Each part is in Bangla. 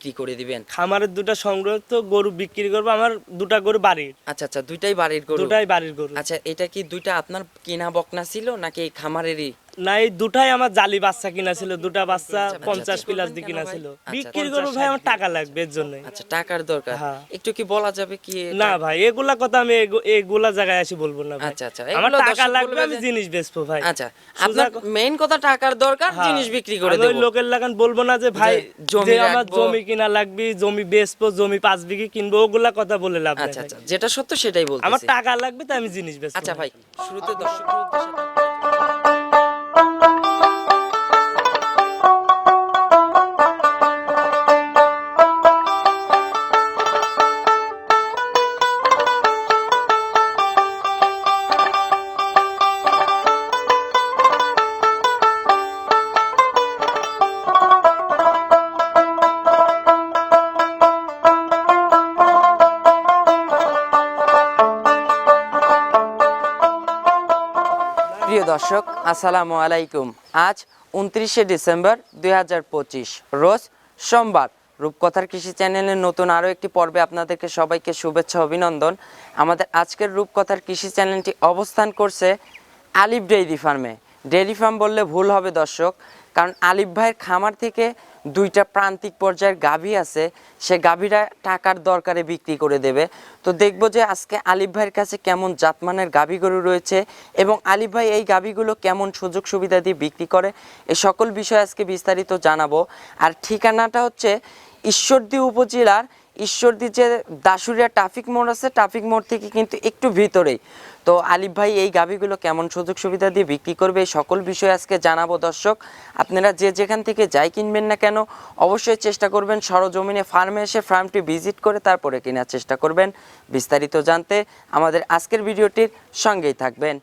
কি করে দিবেন? খামারের দুটা তো গরু বিক্রি করব আমার দুটা গরু বাড়ির। আচ্ছা আচ্ছা দুইটাই বাড়ির গরু? দুটাই বাড়ির গরু। আচ্ছা এটা কি দুইটা আপনার কেনা বকনা ছিল নাকি এই খামারেরই? না এই দুটাই আমার জালি বাচ্চা কিনা ছিল দুটা বাচ্চা আচ্ছা, পঞ্চাশ আচ্ছা। প্লাস দিয়ে কিনা ছিল আচ্ছা, বিক্রি করব ভাই আমার টাকা লাগবে এর জন্য আচ্ছা টাকার দরকার। হ্যাঁ। একটু কি বলা যাবে কি না ভাই এগুলা কথা আমি এগুলা জায়গায় আসি বলব না আচ্ছা, আচ্ছা, আমার টাকা লাগবে আমি জিনিস বেচবো ভাই। আচ্ছা আপনার মেইন কথা টাকার দরকার হ্যাঁ। জিনিস বিক্রি করে ওই দেবো। লোকের লাগান বলব না যে ভাই জমি আমার জমি কিনা লাগবে জমি বেচবো জমি পাঁচ বিঘি কিনবো ওগুলা কথা বলে লাভ আচ্ছা আচ্ছা যেটা সত্য সেটাই আমার টাকা লাগবে তো আমি জিনিস বেচবো আচ্ছা ভাই। শুরুতে দর্শকদের দর্শক, আসসালামু আলাইকুম। আজ উনত্রিশে ডিসেম্বর দুই হাজার পঁচিশ, রোজ সোমবার। রূপকথার কৃষি চ্যানেলের নতুন আরও একটি পর্বে আপনাদেরকে সবাইকে শুভেচ্ছা, অভিনন্দন। আমাদের আজকের রূপকথার কৃষি চ্যানেলটি অবস্থান করছে আলিফ ডেইরি ফার্মে। ডেইরি ফার্ম বললে ভুল হবে দর্শক, কারণ আলিফ ভাইয়ের খামার থেকে দুইটা প্রান্তিক পর্যায়ের গাভী আছে, সে গাভীরা টাকার দরকারে বিক্রি করে দেবে। তো দেখব যে আজকে আলিফ ভাইয়ের কাছে কেমন জাতমানের গাভী গরু রয়েছে এবং আলিফ ভাই এই গাভীগুলো কেমন সুযোগ সুবিধা দিয়ে বিক্রি করে, এ সকল বিষয় আজকে বিস্তারিত জানাব। আর ঠিকানাটা হচ্ছে ঈশ্বরদী উপজেলার ঈশ্বরদী যে দাসুরিয়া ট্রাফিক মোড় আছে, ট্রাফিক মোড় থেকে কিন্তু একটু ভিতরেই। তো আলিফ ভাই এই গাভীগুলো কেমন সুযোগ সুবিধা দিয়ে বিক্রি করবে সকল বিষয় আজকে জানাব দর্শক। আপনারা যে যেখান থেকে যাই কিনবেন না কেন অবশ্যই চেষ্টা করবেন সরজমিনে ফার্মে এসে ফার্মটি ভিজিট করে তারপরে কেনার চেষ্টা করবেন। বিস্তারিত জানতে আমাদের আজকের ভিডিওটির সঙ্গেই থাকবেন।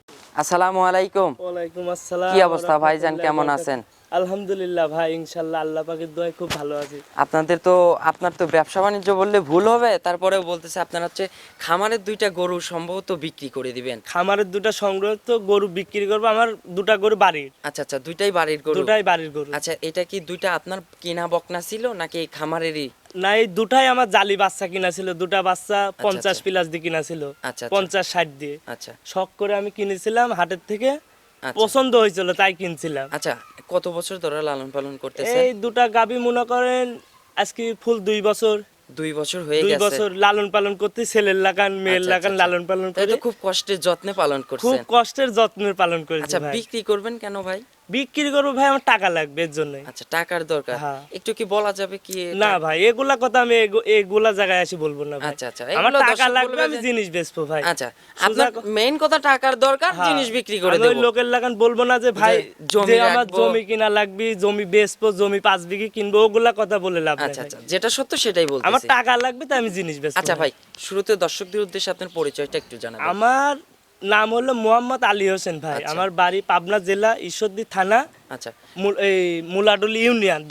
আসসালামু আলাইকুম। ওয়ালাইকুম আসসালাম। কি অবস্থা ভাইজান, কেমন আছেন? আলহামদুলিল্লাহ ভাই ইনশাল্লাহ আল্লাহ পাকের দোয়ায় খুব ভালো আছি। আপনাদের তো আপনার তো ব্যবসা বাণিজ্য বললে ভুল হবে তারপরেও বলতেছে আপনার হচ্ছে খামারের দুইটা গরু সম্ভবত বিক্রি করে দিবেন। খামারের দুটা সংগ্রহিত গরু বিক্রি করব আমার দুটা গরু বাড়ির। আচ্ছা আচ্ছা দুইটাই বাড়ির গরু? দুটাই বাড়ির গরু। আচ্ছা এটা কি দুইটা আপনার কিনা বকনা ছিল নাকি এই খামারেরই? না এই দুটাই আমার জালি বাচ্চা কিনা ছিল দুটা বাচ্চা পঞ্চাশ আচ্ছা। প্লাস দিয়ে কিনা ছিল আচ্ছা, আচ্ছা। পঞ্চাশ ষাট দিয়ে। আচ্ছা। শখ করে আমি কিনেছিলাম হাটের থেকে আচ্ছা। পছন্দ হয়েছিল তাই কিনছিলাম। আচ্ছা কত বছর ধরে লালন পালন করতেছে এই দুটা গাবি মনে করেন আজকে ফুল দুই বছর। দুই বছর হয়ে দুই বছর লালন পালন করতে ছেলের লাগান মেয়ের আচ্ছা, লাগান আচ্ছা, লালন পালন করে। খুব কষ্টের যত্নে পালন খুব কষ্টের যত্নে পালন করেছি আচ্ছা বিক্রি করবেন কেন ভাই? বিক্রি করব ভাই আমার টাকা লাগবে এর জন্য আচ্ছা টাকার দরকার। হ্যাঁ। একটু কি বলা যাবে কি না ভাই এগুলা কথা আমি এগুলা জায়গায় আসি বলব না আচ্ছা, আচ্ছা, আমার টাকা লাগবে আমি জিনিস বেচবো ভাই। আচ্ছা আপনার মেইন কথা টাকার দরকার হ্যাঁ। জিনিস বিক্রি করে দেবো। লোকের লাগান বলব না যে ভাই জমি আমার জমি কিনা লাগবে জমি বেচবো জমি পাঁচ বিঘি কিনবো ওগুলা কথা বলে লাভ আচ্ছা আচ্ছা যেটা সত্য সেটাই আমার টাকা লাগবে তো আমি জিনিস বেচবো আচ্ছা ভাই শুরুতে দর্শকদের উদ্দেশ্যে আপনার পরিচয়টা একটু জানাবেন। আমার নাম হলো মোহাম্মদ আলী হোসেন ভাই আচ্ছা। আমার বাড়ি পাবনা জেলা ঈশ্বরদী থানা আচ্ছা। এই মুলাডুলি ইউনিয়ন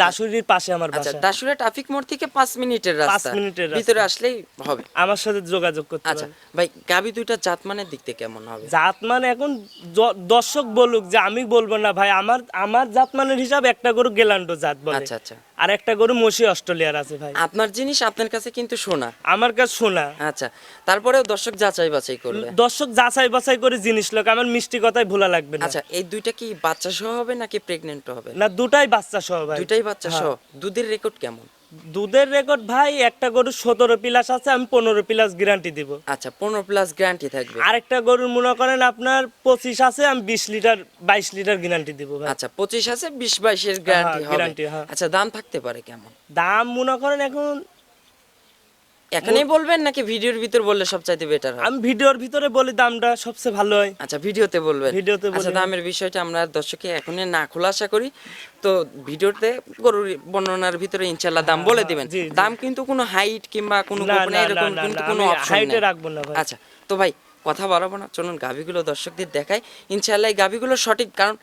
পাশে আমার আচ্ছা বাসা। ট্রাফিক মোড় থেকে পাঁচ মিনিটের রাস্তা। মিনিটের রাস্তা। ভিতরে আসলেই হবে। আমার সাথে যোগাযোগ করতে আচ্ছা ভাই গাবি দুইটা জাতমানের দিক থেকে কেমন হবে? মানে এখন দর্শক বলুক যে আমি বলব না ভাই আমার আমার জাত মানের হিসাব একটা গরু গেলান্ডো জাত বলে। আচ্ছা আচ্ছা। আর একটা গরু মসি অস্ট্রেলিয়ার আছে ভাই। আপনার জিনিস আপনার কাছে কিন্তু শোনা আমার কাছে শোনা আচ্ছা তারপরেও দর্শক যাচাই বাছাই করবে। দর্শক যাচাই বাছাই করে জিনিস লোক আমার মিষ্টি কথাই ভোলা লাগবে না। আচ্ছা এই দুইটা কি বাচ্চা সহ হবে নাকি প্রেগনেন্ট হবে। না দুটাই বাচ্চা সহ ভাই। দুইটাই বাচ্চা সহ হ্যাঁ। দুধের রেকর্ড কেমন? দুধের রেকর্ড ভাই একটা গরু সতেরো প্লাস আছে আমি পনেরো প্লাস গ্যারান্টি দিব। আচ্ছা পনেরো প্লাস গ্যারান্টি থাকবে। আরেকটা গরুর মনে করেন আপনার পঁচিশ আছে আমি বিশ লিটার বাইশ লিটার গ্যারান্টি দিব আচ্ছা পঁচিশ আছে বিশ বাইশের গ্যারান্টি হ্যাঁ। আচ্ছা দাম থাকতে পারে কেমন? দাম মনে করেন এখন এখনই বলবেন নাকি ভিডিওর ভিতর বললে সবচাইতে বেটার হয়? আমি ভিডিওর ভিতরে বলি দামটা সবচেয়ে ভালো হয়। আচ্ছা ভিডিওতে বলবেন। ভিডিওতে আচ্ছা দামের বিষয়টা আমরা দর্শকে এখনই না খোলাসা করি। তো ভিডিওতে গরুর বর্ণনার ভিতরে ইনশাল্লাহ দাম বলে দিবেন। জি, জি। দাম কিন্তু কোনো হাইট কিংবা কোনো গোপনে এরকম কিন্তু কোনো অপশন হাইটে রাখব না ভাই। আচ্ছা তো ভাই কথা বাড়াবো না। চলুন গাভিগুলো দর্শকদের দেখাই। ইনশাল্লাহ এই গাভিগুলো সঠিক কারণ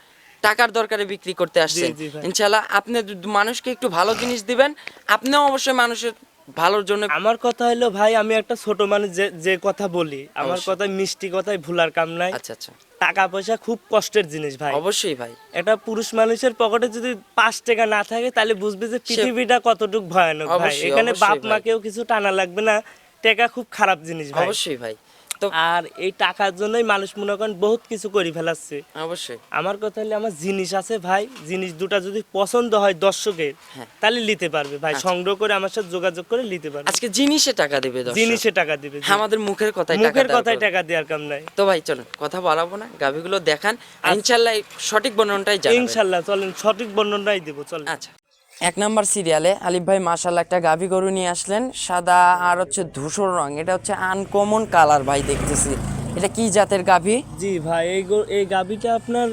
টাকার দরকারে বিক্রি করতে আসছেন। ইনশাল্লাহ আপনি মানুষকে একটু ভালো জিনিস দিবেন। আপনিও অবশ্যই মানুষের ভালোর জন্য আমার কথা হলো ভাই আমি একটা ছোট মানুষ যে যে কথা বলি আমার কথা মিষ্টি কথাই ভুলার কাম নাই। আচ্ছা আচ্ছা। টাকা পয়সা খুব কষ্টের জিনিস ভাই। অবশ্যই ভাই। এটা পুরুষ মানুষের পকেটে যদি পাঁচ টাকা না থাকে তাহলে বুঝবে যে পৃথিবীটা কতটুকু ভয়ানক ভাই। এখানে বাপ। মাকেও কিছু টানা লাগবে না। টাকা খুব খারাপ জিনিস ভাই। অবশ্যই ভাই। তো আর এই টাকার জন্যই মানুষ মনে করেন বহুত কিছু করে ফেলাচ্ছে। অবশ্যই। আমার কথা হলে আমার জিনিস আছে ভাই জিনিস দুটা যদি পছন্দ হয় দর্শকের হ্যাঁ। তাহলে নিতে পারবে ভাই আচ্ছা। সংগ্রহ করে আমার সাথে যোগাযোগ করে নিতে পারবে। আজকে জিনিসে টাকা দেবে জিনিসে টাকা দিবে আমাদের মুখের কথাই টাকা মুখের কথায় টাকা দেওয়ার কাম নাই। তো ভাই চলুন কথা বাড়াবো না গাভিগুলো দেখান। ইনশাল্লাহ সঠিক বর্ণনটাই ইনশাল্লাহ চলেন সঠিক বর্ণনাই দেবো চলেন। আচ্ছা। এক নাম্বার সিরিয়ালে আলিফ ভাই মাশাল্লাহ একটা গাভি গরু নিয়ে আসলেন সাদা আর হচ্ছে ধূসর রং। এটা হচ্ছে আনকমন কালার ভাই দেখতেছি। এটা কি জাতের গাভি? জি ভাই এই এই গাবিটা আপনার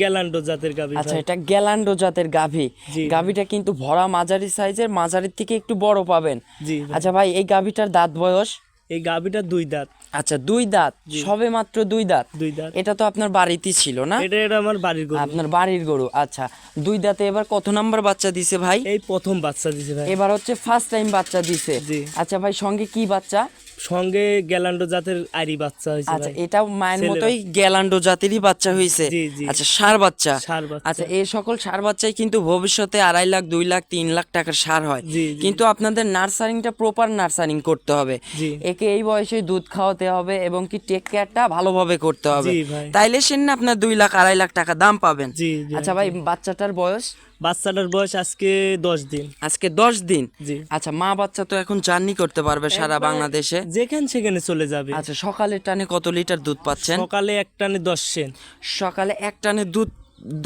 গ্যালান্ডো জাতের গাবি আচ্ছা। এটা গ্যালান্ডো জাতের গাভি। গাভিটা কিন্তু ভরা মাঝারি সাইজের মাঝারির থেকে একটু বড় পাবেন। জি আচ্ছা ভাই এই গাভিটার দাঁত বয়স? এই গাবিটা দুই দাঁত। আচ্ছা দুই দাঁত সবে মাত্র দুই দাঁত? দুই দাঁত। এটা তো আপনার বাড়িতেই ছিল না? এটা এটা আমার বাড়ির গরু। আপনার বাড়ির গরু আচ্ছা। দুই দাঁতে এবার কত নাম্বার বাচ্চা দিছে ভাই? এই প্রথম বাচ্চা দিছে ভাই। এবার হচ্ছে ফার্স্ট টাইম বাচ্চা দিছে। জি। আচ্ছা ভাই সঙ্গে কি বাচ্চা? সঙ্গে গ্যালান্ডো জাতের আরি বাচ্চা হয়েছে আচ্ছা এটাও মায়ের মতোই গ্যালান্ডো জাতেরই বাচ্চা হয়েছে। আচ্ছা সার বাচ্চা। আচ্ছা এই সকল সার বাচ্চাই কিন্তু ভবিষ্যতে আড়াই লাখ দুই লাখ তিন লাখ টাকার সার হয়। কিন্তু আপনাদের নার্সারিংটা প্রপার নার্সারিং করতে হবে। একে এই বয়সে দুধ খাওয়াতে হবে এবং কি টেক কেয়ারটা ভালোভাবে করতে হবে। তাইলে সেন না আপনার দুই লাখ আড়াই লাখ টাকা দাম পাবেন। আচ্ছা ভাই বাচ্চাটার বয়স? বাচ্চাটার বয়স আজকে দশ দিন। আজকে দশ দিন? জি। আচ্ছা মা বাচ্চা তো এখন জার্নি করতে পারবে সারা বাংলাদেশে। যেখান সেখানে চলে যাবে। আচ্ছা সকালে টানে কত লিটার দুধ পাচ্ছেন? সকালে এক টানে দশ সেন সকালে এক টানে দুধ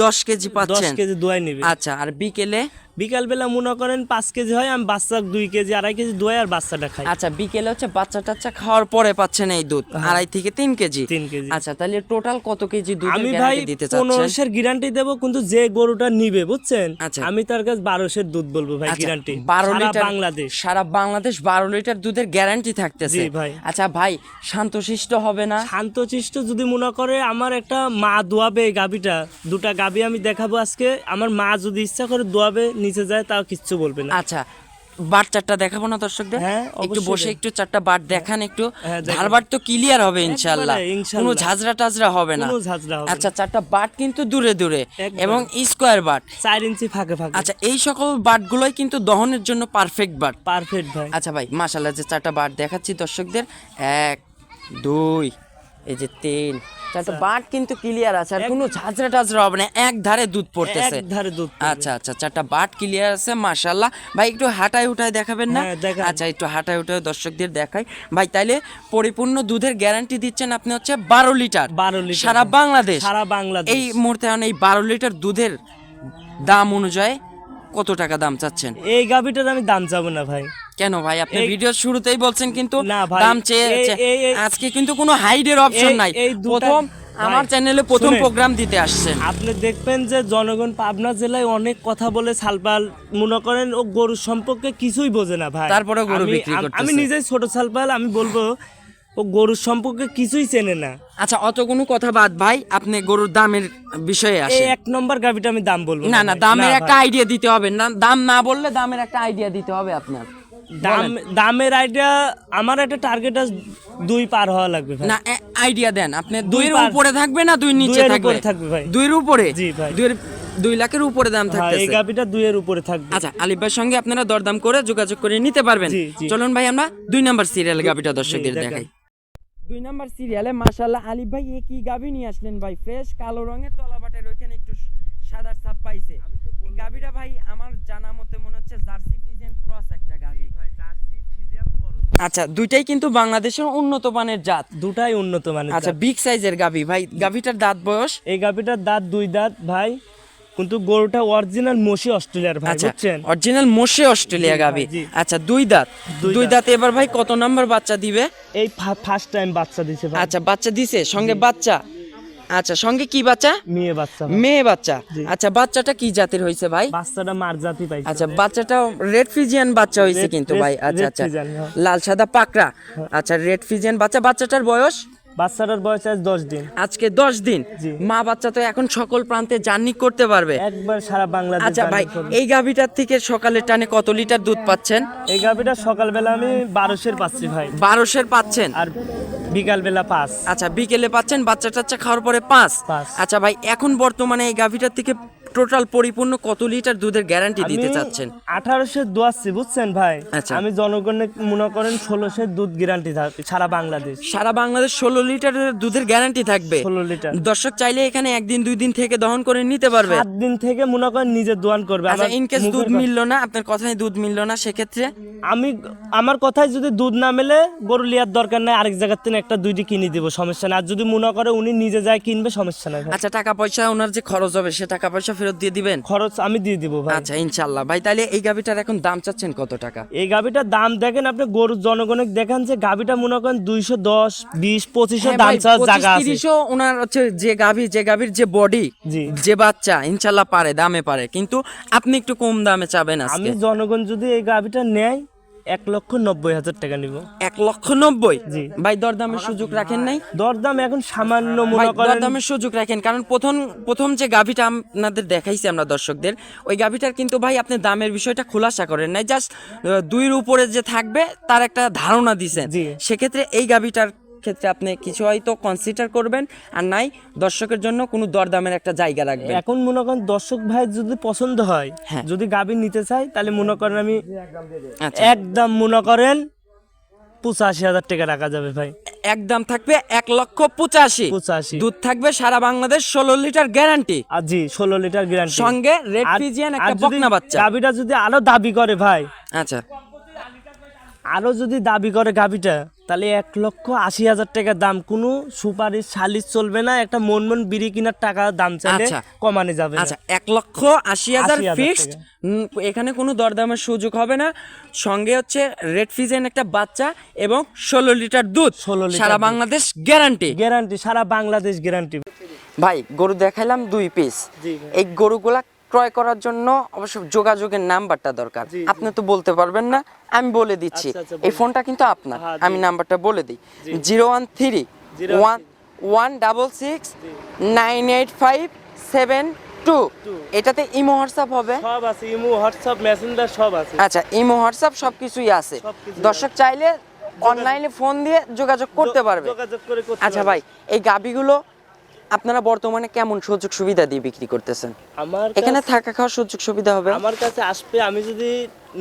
দশ কেজি দশ কেজি দোয়াই নেবে। আচ্ছা আর বিকেলে? বিকাল বেলা মনে করেন পাঁচ কেজি হয় আমি বাচ্চা দুই কেজি আড়াই কেজি দোয়াই আর বাচ্চাটা খাই। আচ্ছা বিকেলে হচ্ছে বাচ্চা টাচ্চা খাওয়ার পরে পাচ্ছেন এই দুধ আড়াই থেকে তিন কেজি। তিন কেজি। আচ্ছা তাহলে টোটাল কত কেজি দুধ আমি ভাই পনেরোশের গ্যারান্টি দেবো কিন্তু যে গরুটা নিবে বুঝছেন? আচ্ছা। আমি তার কাছে বারোশের দুধ বলব ভাই আচ্ছা, গ্যারান্টি বারো লিটার বাংলাদেশ। সারা বাংলাদেশ বারো লিটার দুধের গ্যারান্টি থাকতেছে। ভাই। আচ্ছা ভাই শান্তশিষ্ট হবে না? শান্তশিষ্ট যদি মনে করে আমার একটা মা দোয়াবে এই গাবিটা দুটা গাবি আমি দেখাবো আজকে। আমার মা যদি ইচ্ছা করে দোয়াবে নিচে যায় তাও কিচ্ছু বলবে না। আচ্ছা বার চারটা দেখাবো না দর্শকদের? হ্যাঁ, একটু বসে একটু চারটা বার দেখান একটু। হ্যাঁ। ধারবার তো ক্লিয়ার হবে ইনশাল্লাহ কোনো ঝাঁঝরা টাজরা হবে না। হবে। আচ্ছা চারটা বাট কিন্তু দূরে দূরে এবং স্কোয়ার বাট চার ইঞ্চি ফাঁকে ফাঁকে। আচ্ছা এই সকল বাটগুলোই কিন্তু দহনের জন্য পারফেক্ট বাট পারফেক্ট ভাই। আচ্ছা ভাই মাশাল্লাহ যে চারটা বাট দেখাচ্ছি দর্শকদের এক দুই এই যে তিন চারটা বাট কিন্তু ক্লিয়ার আছে আর কোনো ঝাঁঝরা হবে না এক ধারে দুধ পড়তেছে। এক ধারে দুধ আচ্ছা আচ্ছা চারটা বাট ক্লিয়ার আছে মাশাল্লাহ ভাই একটু হাঁটায় উঠায় দেখাবেন না? হ্যাঁ, আচ্ছা একটু হাঁটায় উঠায় দর্শকদের দেখাই। ভাই তাইলে পরিপূর্ণ দুধের গ্যারান্টি দিচ্ছেন আপনি হচ্ছে বারো লিটার। 12 লিটার। সারা বাংলাদেশ। সারা বাংলাদেশ। এই মুহূর্তে এখন এই বারো লিটার দুধের দাম অনুযায়ী কত টাকা দাম চাচ্ছেন? এই গাবিটার আমি দাম চাবো না ভাই। কেন ভাই? আপনি এই- ভিডিও শুরুতেই বলছেন কিন্তু দাম চেয়ে আজকে কিন্তু কোনো হাইডের অপশন নাই। প্রথম আমার চ্যানেলে প্রথম প্রোগ্রাম দিতে আসছেন আপনি দেখবেন যে জনগণ পাবনা জেলায় অনেক কথা বলে সালপাল মনে করেন ও গরুর সম্পর্কে কিছুই বোঝে না ভাই। তারপরেও গরু বিক্রি করতেছে। আমি নিজেই ছোট সালপাল আমি বলব ও গরুর সম্পর্কে কিছুই চেনে না। আচ্ছা অত কোনো কথা বাদ ভাই আপনি গরুর দামের বিষয়ে আসেন। এক নম্বর গাবিটা আমি দাম বলব না না দামের একটা আইডিয়া দিতে হবে। না দাম না বললে দামের একটা আইডিয়া দিতে হবে আপনার। দাম দামের আইডিয়া আমার একটা টার্গেট দুই পার হওয়া লাগবে ভাই। না আইডিয়া দেন। আপনি দুইয়ের উপরে থাকবে না দুই নিচে থাকবে? থাকবে ভাই। দুইয়ের উপরে? জি ভাই। দুইয়ের দুই লাখের উপরে দাম হ্যাঁ, এই গাবিটা দুইয়ের উপরে থাকবে। আচ্ছা আলিফ ভাইয়ের সঙ্গে আপনারা দরদাম করে যোগাযোগ করে নিতে পারবেন। চলুন ভাই আমরা দুই নাম্বার সিরিয়াল গাবিটা দর্শকদের দেখাই। দুই নাম্বার সিরিয়ালে মাশাআল্লাহ আলিফ ভাই একই গাবি নিয়ে আসলেন ভাই? ফ্রেশ কালো রঙের তলাবাটের ওইখানে একটু সাদার ছাপ পাইছে। গাবিটা ভাই আমার জানা মতে মনে হচ্ছে জার্সি ফিজিয়ান ক্রস একটা গাবি আচ্ছা দুইটাই কিন্তু বাংলাদেশের উন্নত মানের জাত। দুটাই উন্নত মানের আচ্ছা বিগ সাইজের গাবি ভাই গাবিটার দাঁত বয়স? এই গাবিটার দাঁত দুই দাঁত ভাই। কিন্তু গরুটা অরিজিনাল মসি অস্ট্রেলিয়ার ভাই আচ্ছা বুঝছেন? অরিজিনাল মোশে অস্ট্রেলিয়া গাবি আচ্ছা দুই দাঁত। দুই দুই দাঁত। এবার ভাই কত নাম্বার বাচ্চা দিবে? এই ফার্স্ট টাইম বাচ্চা দিছে ভাই। আচ্ছা বাচ্চা দিছে সঙ্গে বাচ্চা। আচ্ছা সঙ্গে কি বাচ্চা? মেয়ে বাচ্চা মেয়ে বাচ্চা। আচ্ছা বাচ্চাটা কি জাতির হয়েছে ভাই? বাচ্চাটা মার জাতি পাইছে আচ্ছা বাচ্চাটা রেড ফিজিয়ান বাচ্চা হয়েছে কিন্তু ভাই। আচ্ছা আচ্ছা। হ্যাঁ। লাল সাদা পাকড়া। আচ্ছা রেড ফিজিয়ান বাচ্চা। বাচ্চাটার বয়স? বাচ্চাটার বয়স আজ দশ দিন। আজকে দশ দিন? মা বাচ্চা তো এখন সকল প্রান্তে জার্নি করতে পারবে। একবার সারা বাংলাদেশ আচ্ছা ভাই এই গাভিটার থেকে সকালের টানে কত লিটার দুধ পাচ্ছেন? এই গাভিটা সকালবেলা আমি বারোশের পাচ্ছি ভাই। বারোশের পাচ্ছেন? আর বিকালবেলা পাঁচ। আচ্ছা বিকেলে পাচ্ছেন বাচ্চা টাচ্চা খাওয়ার পরে পাঁচ। আচ্ছা ভাই এখন বর্তমানে এই গাভিটার থেকে টোটাল পরিপূর্ণ কত লিটার দুধের গ্যারান্টি দিতে চাচ্ছেন? আঠারোশো দোয়াচ্ছি বুঝছেন ভাই? আচ্ছা। আমি জনগণে মনে করেন ষোলোশো দুধ গ্যারান্টি থাকবে সারা বাংলাদেশ। সারা বাংলাদেশ ষোলো লিটারের দুধের গ্যারান্টি থাকবে? ষোলো লিটার। দর্শক চাইলে এখানে একদিন দুই দিন থেকে দহন করে নিতে পারবে। সাত দিন থেকে মনে করেন নিজে দোয়ান করবে। আচ্ছা ইনকেস দুধ মিললো না আপনার কথায় দুধ মিললো না সেক্ষেত্রে? আমি আমার কথায় যদি দুধ না মেলে গরু লিয়ার দরকার নাই আরেক জায়গার থেকে একটা দুইটি কিনে দিব সমস্যা নাই। আর যদি মনে করে উনি নিজে যায় কিনবে সমস্যা নাই আচ্ছা টাকা পয়সা ওনার যে খরচ হবে সে টাকা পয়সা ফেরত দিয়ে দিবেন? খরচ আমি দিয়ে দিব ভাই। আচ্ছা ইনশাল্লাহ। ভাই তাহলে এই গাভিটার এখন দাম চাচ্ছেন কত টাকা? এই গাভিটার দাম দেখেন আপনি গরু জনগণে দেখেন যে গাভিটা মনে করেন দুইশো দশ বিশ পঁচিশশো হ্যাঁ দাম চাওয়ার জায়গা আছে। 30 ওনার হচ্ছে যে গাভী যে গাভীর যে বডি জি। যে বাচ্চা ইনশাল্লাহ পারে দামে পারে। কিন্তু আপনি একটু কম দামে চাবেন আমি জনগণ যদি এই গাভিটা নেয় এক লক্ষ নব্বই হাজার টাকা নিব। এক লক্ষ নব্বই? জি। ভাই দরদামের সুযোগ রাখেন নাই? দরদাম এখন সামান্য মনে করেন দরদামের সুযোগ রাখেন কারণ প্রথম প্রথম যে গাভিটা আপনাদের দেখাইছি আমরা দর্শকদের ওই গাভিটার কিন্তু ভাই আপনি দামের বিষয়টা খোলাসা করেন নাই জাস্ট দুইয়ের উপরে যে থাকবে তার একটা ধারণা দিছেন। সেক্ষেত্রে এই গাভিটার ক্ষেত্রে আপনি কিছু হয়তো কনসিডার করবেন আর নাই দর্শকের জন্য কোনো দরদামের একটা জায়গা রাখবেন। এখন মনে করেন দর্শক ভাই যদি পছন্দ হয় হ্যাঁ। যদি গাভি নিতে চাই তাহলে মনে করেন আমি আচ্ছা। একদম মনে করেন পঁচাশি হাজার টাকা রাখা যাবে ভাই। একদম থাকবে এক লক্ষ পঁচাশি। পঁচাশি। দুধ থাকবে সারা বাংলাদেশ ষোলো লিটার গ্যারান্টি জি ষোলো লিটার গ্যারান্টি সঙ্গে রেড ফিজিয়ান একটা বকনা বাচ্চা। গাভিটা যদি আরও দাবি করে ভাই আচ্ছা। আরও যদি দাবি করে গাভিটা তাহলে এক লক্ষ আশি হাজার টাকা দাম। কোনো সুপারিশ সালিশ চলবে না একটা মন মন বিড়ি কেনার টাকা দাম চাইলে আচ্ছা। কমানো যাবে আচ্ছা এক লক্ষ আশি হাজার ফিক্সড এখানে কোনো দরদামের সুযোগ হবে না। সঙ্গে হচ্ছে রেড ফিজেন একটা বাচ্চা এবং ষোলো লিটার দুধ। ষোলো সারা বাংলাদেশ গ্যারান্টি গ্যারান্টি সারা বাংলাদেশ গ্যারান্টি ভাই গরু দেখাইলাম দুই পিস এই গরুগুলা ক্রয় করার জন্য অবশ্য যোগাযোগের নাম্বারটা দরকার। আপনি তো বলতে পারবেন না আমি বলে দিচ্ছি। আচ্ছা, আচ্ছা, এই ফোনটা কিন্তু আপনার হ্যাঁ, আমি নাম্বারটা বলে দিই। Zero one three one one double six nine eight five seven two. এটাতে ইমো হোয়াটসঅ্যাপ হবে? সব আছে ইমো হোয়াটসঅ্যাপ মেসেঞ্জার সব আছে। আচ্ছা ইমো হোয়াটসঅ্যাপ সবকিছুই আছে। দর্শক চাইলে অনলাইনে ফোন দিয়ে যোগাযোগ করতে পারবে। আচ্ছা ভাই এই গাবিগুলো আপনারা বর্তমানে কেমন সুযোগ সুবিধা দিয়ে বিক্রি করতেছেন? আমার এখানে থাকা খাওয়ার সুযোগ সুবিধা হবে? আমার কাছে আসবে আমি যদি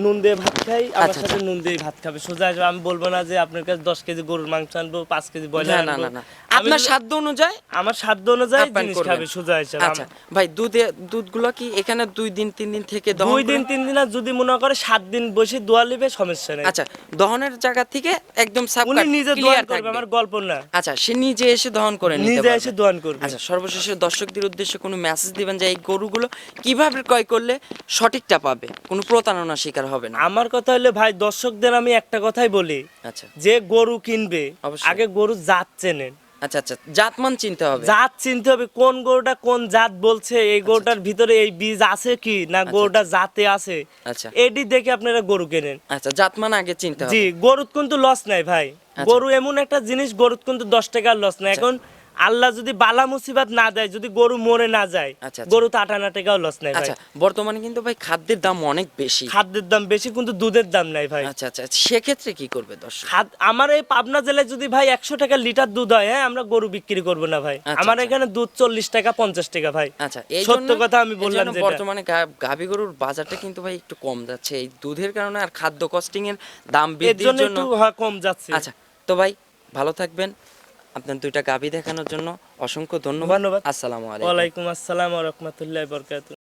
নুন দিয়ে ভাত খাই আমার আচ্ছা, সাথে নুন দিয়ে ভাত খাবে। সোজা আসবে আমি বলব না যে আপনার কাছে দশ কেজি গরুর মাংস আনব পাঁচ কেজি ব্রয়লার না না না। আপনার সাধ্য অনুযায়ী আমার সাধ্য অনুযায়ী জিনিস। খাবে সোজা হিসাবে আচ্ছা ভাই দুধে দুধগুলো কি এখানে দুই দিন তিন দিন থেকে দহন দুই দিন তিন দিন যদি মনে করে সাত দিন বসে দোয়া লিবে সমস্যা নেই। আচ্ছা দহনের জায়গা থেকে একদম সাব উনি নিজে দোয়ান করবে আমার গল্প না। আচ্ছা সে নিজে এসে দহন করে নিতে নিজে এসে দোয়ান করবে। আচ্ছা সর্বশেষে দর্শকদের উদ্দেশ্যে কোনো মেসেজ দিবেন যে এই গরুগুলো কীভাবে ক্রয় করলে সঠিকটা পাবে? কোনো প্রতারণার শিকার হবে না। আমার কথা হলে ভাই দর্শকদের আমি একটা কথাই বলি। আচ্ছা। যে গরু কিনবে। আগে গরু জাত চেনেন। আচ্ছা আচ্ছা জাতমান চিনতে হবে। জাত চিনতে হবে কোন গরুটা কোন জাত বলছে এই গরুটার ভিতরে এই বীজ আছে কি না গরুটা জাতে আছে? আচ্ছা। এটি দেখে আপনারা গরু কেনেন। আচ্ছা জাতমান আগে চিনতে হবে। জি গরুত কিন্তু লস নাই ভাই। আচ্ছা। গরু এমন একটা জিনিস গরুত কিন্তু দশ টাকার লস নাই। এখন আল্লাহ যদি বালা মুসিবাত না দেয় যদি গরু মরে না যায় আচ্ছা, আচ্ছা। গরু তো আটানা টাকাও লস নাই আচ্ছা বর্তমানে কিন্তু ভাই খাদ্যের দাম অনেক বেশি। খাদ্যের দাম বেশি কিন্তু দুধের দাম নাই ভাই। আচ্ছা আচ্ছা সেক্ষেত্রে কি করবে দর্শক? আমার এই পাবনা জেলায় যদি ভাই একশো টাকা লিটার দুধ হয় হ্যাঁ আমরা গরু বিক্রি করব না ভাই। আচ্ছা, আমার আচ্ছা। এখানে দুধ চল্লিশ টাকা পঞ্চাশ টাকা ভাই। আচ্ছা সত্য কথা আমি বললাম বর্তমানে গাভী গরুর বাজারটা কিন্তু ভাই একটু কম যাচ্ছে। এই দুধের কারণে আর খাদ্য কস্টিং এর দাম বৃদ্ধির জন্য কম যাচ্ছে। আচ্ছা তো ভাই ভালো থাকবেন। আপনার দুইটা গাভী দেখানোর জন্য অসংখ্য ধন্যবাদ। ধন্যবাদ। আসসালামু আলাইকুম। ওয়ালাইকুম আসসালাম রহমতুল্লাহ বরকাত